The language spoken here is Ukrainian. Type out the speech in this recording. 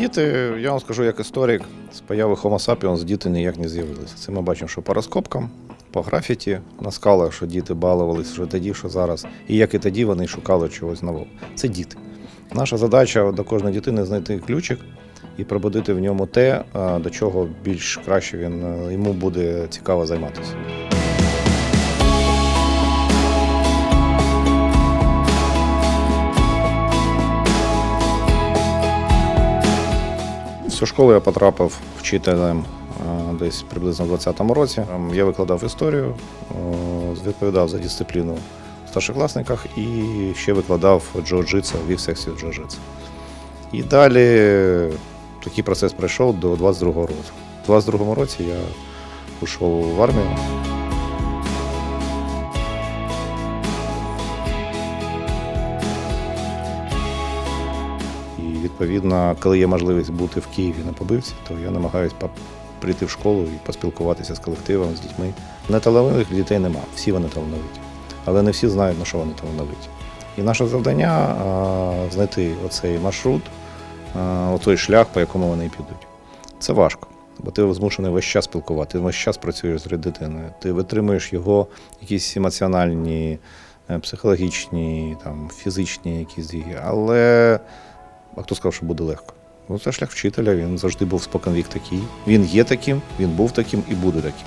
Діти, я вам скажу як історик, з появи Homo sapiens діти ніяк не з'явилися. Це ми бачимо, що по розкопкам, по графіті на скалах, що діти балувалися що тоді, що зараз. І як і тоді вони шукали чогось нового. Це діти. Наша задача до кожної дитини знайти ключик і пробудити в ньому те, до чого більш краще він е, йому буде цікаво займатися. Цю школу я потрапив вчителем е, десь приблизно в 20-му році. Я викладав історію, е, відповідав за дисципліну в старшокласниках і ще викладав джиу-джитсу, вів секцію джиу-джитсу. І далі такий процес пройшов до 22-го року. У 22-му році я пішов в армію. Відповідно, коли є можливість бути в Києві на побивці, то я намагаюся прийти в школу і поспілкуватися з колективом, з дітьми. Неталановитих дітей нема, всі вони талановиті. Але не всі знають, на що вони талановиті. І наше завдання знайти оцей маршрут, отой шлях, по якому вони підуть. Це важко, бо ти змушений весь час спілкувати, ти весь час працюєш з дитиною, ти витримуєш його якісь емоціональні, е, психологічні, там, фізичні якісь дії. Але а хто сказав, що буде легко? Ну, це шлях вчителя, він завжди був споконвік такий. Він є таким, він був таким і буде таким.